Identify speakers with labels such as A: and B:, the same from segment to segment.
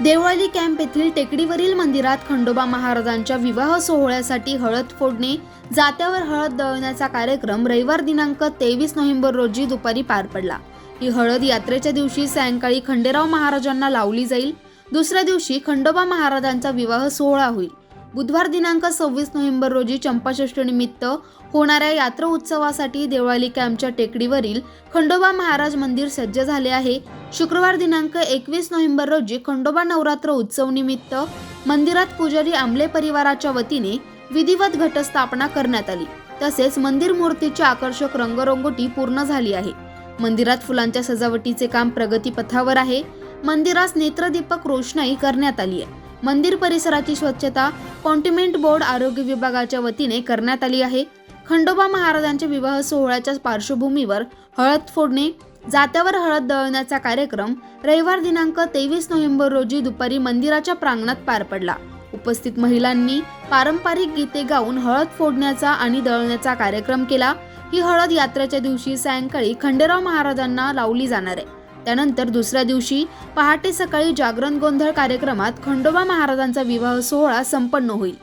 A: Deolali camp येथील टेकडीवरील मंदिरात खंडोबा महाराजांच्या विवाह सोहळ्यासाठी हळद फोडणे जात्यावर हळद दळण्याचा कार्यक्रम रविवार दिनांक तेवीस नोव्हेंबर रोजी दुपारी पार पडला. ही हळद यात्रेच्या दिवशी सायंकाळी खंडेराव महाराजांना लावली जाईल. दुसऱ्या दिवशी खंडोबा महाराजांचा विवाह सोहळा होईल. बुधवार दिनांक सव्वीस नोव्हेंबर रोजी चंपाषष्ठीनिमित्त होणाऱ्या यात्रा उत्सवासाठी देवळाली कॅम्पच्या टेकडीवरील खंडोबा महाराज मंदिर सज्ज झाले आहे. शुक्रवार दिनांक एकवीस नोव्हेंबर रोजी खंडोबा नवरात्र उत्सव निमित्त मंदिरात पुजारी आमले परिवाराच्या वतीने विधिवत घटस्थापना करण्यात आली. तसेच मंदिर मूर्तीची आकर्षक रंगरंगोटी पूर्ण झाली आहे. मंदिरात फुलांच्या सजावटीचे काम प्रगतीपथावर आहे. मंदिरास नेत्रदीपक रोषणाई करण्यात आली आहे. मंदिर परिसराची स्वच्छता कॉन्टिमेंट बोर्ड आरोग्य विभागाच्या वतीने करण्यात आली आहे. खंडोबा महाराजांच्या विवाह सोहळ्याच्या पार्श्वभूमीवर हळद फोडणे जात्यावर हळद दळण्याचा कार्यक्रम रविवार दिनांक तेवीस नोव्हेंबर रोजी दुपारी मंदिराच्या प्रांगणात पार पडला. उपस्थित महिलांनी पारंपरिक गीते गाऊन हळद फोडण्याचा आणि दळण्याचा कार्यक्रम केला. ही हळद यात्रेच्या दिवशी सायंकाळी खंडेराव महाराजांना लावली जाणार आहे. त्यानंतर दुसऱ्या दिवशी पहाटे सकाळी जागरण गोंधळ कार्यक्रमात खंडोबा महाराजांचा विवाह सोहळा संपन्न होईल.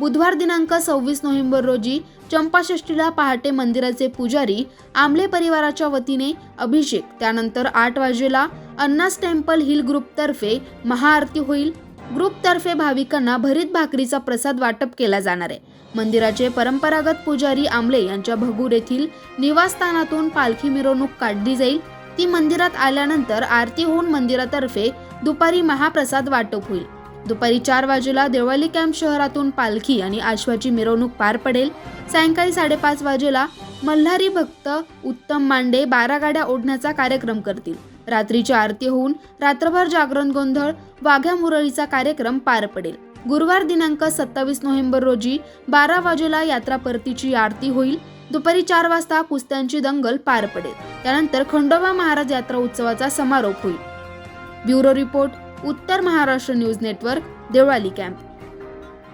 A: बुधवार दिनांक सव्वीस नोव्हेंबर रोजी चंपाषष्ठीला पहाटे मंदिराचे पुजारी आमले परिवाराच्या वतीने अभिषेक. त्यानंतर आठ वाजेला अन्नास टेम्पल हिल ग्रुपतर्फे महाआरती होईल. ग्रुपतर्फे भाविकांना भरीत भाकरीचा प्रसाद वाटप केला जाणार आहे. मंदिराचे परंपरागत पुजारी आमले यांच्या भगूर येथील निवासस्थानातून पालखी मिरवणूक काढली जाईल. ती मंदिरात आल्यानंतर आरती होऊन मंदिरातर्फे दुपारी महाप्रसाद वाटप होईल. दुपारी चार वाजेला देवळाली कॅम्प शहरातून पालखी आणि आश्वाची मिरवणूक पार पडेल. सायंकाळी साडेपाच वाजेला मल्हारी भक्त उत्तम मांडे बारा गाड्या ओढण्याचा कार्यक्रम करतील. रात्रीची आरती होऊन रात्रभर जागरण गोंधळ वाघ्या मुरळीचा कार्यक्रम पार पडेल. गुरुवार दिनांक सत्तावीस नोव्हेंबर रोजी बारा वाजेला यात्रा परतीची आरती होईल. दुपारी चार वाजता कुस्त्यांची दंगल पार पडेल. त्यानंतर खंडोबा महाराज यात्रा उत्सवाचा समारोप होईल. Bureau report Uttar Maharashtra news network Deolali camp.